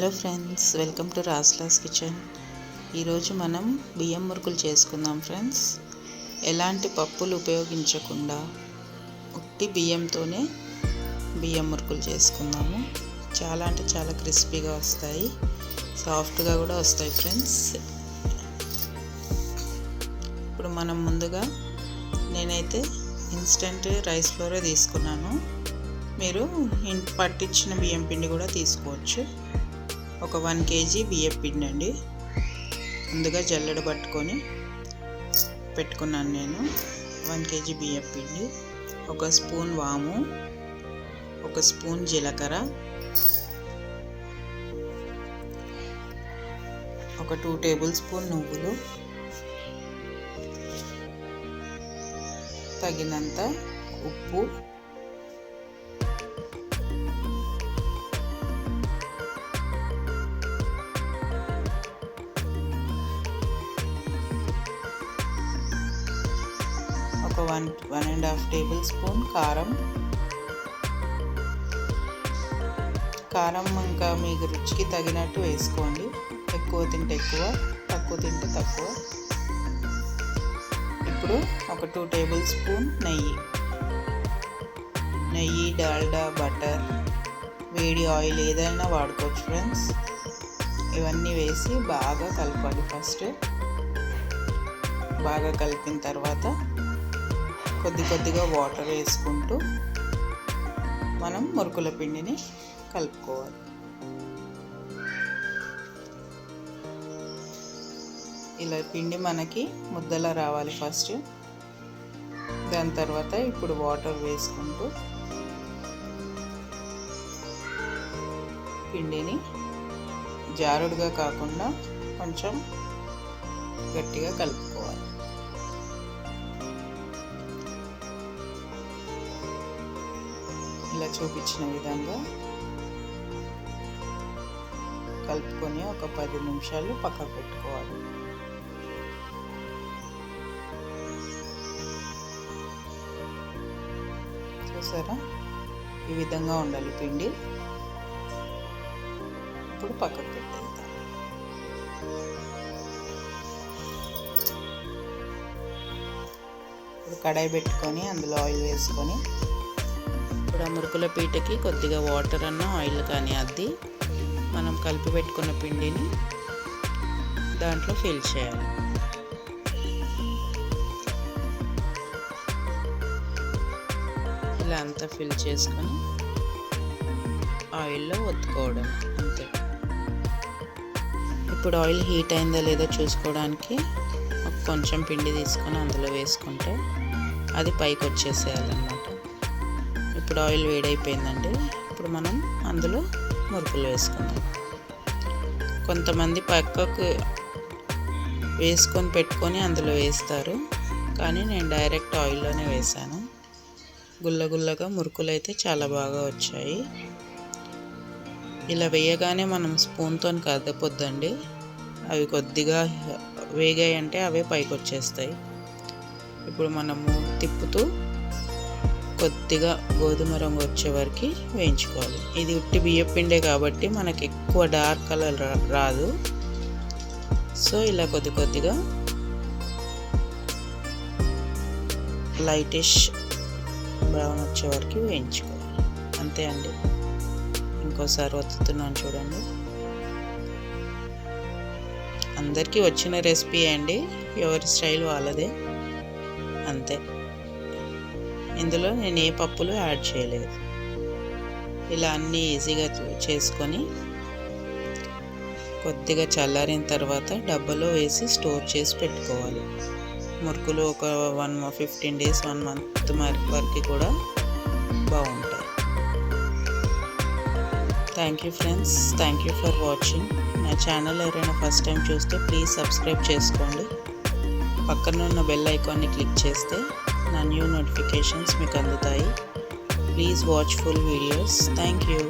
Hello friends welcome to రాస్లాస్ kitchen. ఈరోజు మనం బియ్యం మురుకులు చేసుకుందాం ఫ్రెండ్స్. ఎలాంటి పప్పులు ఉపయోగించకుండా ఉట్టి బియ్యంతోనే బియ్యం మురుకులు చేసుకుందాము. చాలా అంటే చాలా క్రిస్పీగా వస్తాయి. సాఫ్ట్గా కూడా వస్తాయి ఫ్రెండ్స్. ఇప్పుడు మనం ముందుగా నేనైతే ఇన్స్టెంట్ రైస్ ఫ్లోరే తీసుకున్నాను. మీరు పట్టించిన బియ్యం పిండి కూడా తీసుకోవచ్చు. ఒక వన్ కేజీ బియ్యం పిండి అండి. ముందుగా జల్లెడ పట్టుకొని పెట్టుకున్నాను నేను. వన్ కేజీ బియ్యం పిండి ఒక స్పూన్ వాము ఒక స్పూన్ జీలకర్ర ఒక టూ టేబుల్ స్పూన్ నువ్వులు తగినంత ఉప్పు ఒక one one and half tablespoon కారం. కారం ఇంకా మీకు రుచికి తగినట్టు వేసుకోండి. ఎక్కువ తింటే ఎక్కువ తక్కువ తింటే తక్కువ. ఇప్పుడు ఒక టూ టేబుల్ స్పూన్ నెయ్యి. నెయ్యి డాల్డా బటర్ వేడి ఆయిల్ ఏదైనా వాడుకోవచ్చు ఫ్రెండ్స్. ఇవన్నీ వేసి బాగా కలపాలి ఫస్ట్. బాగా కలిపిన తర్వాత కొద్ది కొద్దిగా వాటర్ వేసుకుంటూ మనం మురుకుల పిండిని కలుపుకోవాలి. ఇలా పిండి మనకి ముద్దలా రావాలి ఫస్ట్ దాని తర్వాత ఇప్పుడు వాటర్ వేసుకుంటూ పిండిని జారుడుగా కాకుండా కొంచెం గట్టిగా కలుపుకోవాలి. చూపించిన విధంగా కలుపుకొని ఒక పది నిమిషాలు పక్కకు పెట్టుకోవాలి. చూసారా? ఈ విధంగా ఉండాలి పిండి. ఇప్పుడు పక్కకు పెట్టేద్దాం. ఇప్పుడు కడాయి పెట్టుకొని అందులో ఆయిల్ వేసుకొని ఇప్పుడు ఆ మురుకుల పీటకి కొద్దిగా వాటర్ అన్న ఆయిల్ కానీ అద్ది. మనం కలిపి పెట్టుకున్న పిండిని దాంట్లో ఫిల్ చేయాలి. ఇలా అంతా ఫిల్ చేసుకొని ఆయిల్లో ఒత్తుకోవడం అంతే. ఇప్పుడు ఆయిల్ హీట్ అయిందా లేదో చూసుకోవడానికి కొంచెం పిండి తీసుకొని అందులో వేసుకుంటే అది పైకి వచ్చేసేయాలన్నమాట ఇప్పుడు ఆయిల్ వేడైపోయిందండి. ఇప్పుడు మనం అందులో మురుకులు వేసుకుందాం. కొంతమంది పక్కకు వేసుకొని పెట్టుకొని అందులో వేస్తారు. కానీ నేను డైరెక్ట్ ఆయిల్లోనే వేసాను. గుల్లగుల్లగా మురుకులు అయితే చాలా బాగా వచ్చాయి. ఇలా వేయగానే మనం స్పూన్తో కదపొద్దండి. అవి కొద్దిగా వేగాయంటే అవే పైకి వచ్చేస్తాయి ఇప్పుడు మనము తిప్పుతూ కొద్దిగా గోధుమ రంగు వచ్చే వరకు వేయించుకోవాలి. ఇది ఉట్టి బియ్య పిండే కాబట్టి మనకి ఎక్కువ డార్క్ కలర్ రాదు. సో ఇలా కొద్ది కొద్దిగా లైటిష్ బ్రౌన్ వచ్చే వరకు వేయించుకోవాలి. అంతే అండి. ఇంకోసారి వత్తుతున్నాను చూడండి. అందరికీ వచ్చిన రెసిపీ అండి. ఎవరి స్టైల్ వాళ్ళదే. అంతే. ఇందులో నేను ఏ పప్పులు యాడ్ చేయలేదు. ఇలా అన్నీ ఈజీగా చేసుకొని కొద్దిగా చల్లారిన తర్వాత డబ్బాలో వేసి స్టోర్ చేసి పెట్టుకోవాలి. మురుకులు ఒక one fifteen days one month వరకు కూడా బాగుంటాయి. Thank you friends. Thank you for watching. నా ఛానల్ ఎవరైనా ఫస్ట్ టైం చూస్తే ప్లీజ్ సబ్స్క్రైబ్ చేసుకోండి. పక్కన ఉన్న బెల్ ఐకాన్ని క్లిక్ చేస్తే నా న్యూ నోటిఫికేషన్స్ మీకు అందుతాయి. Please watch full videos thank you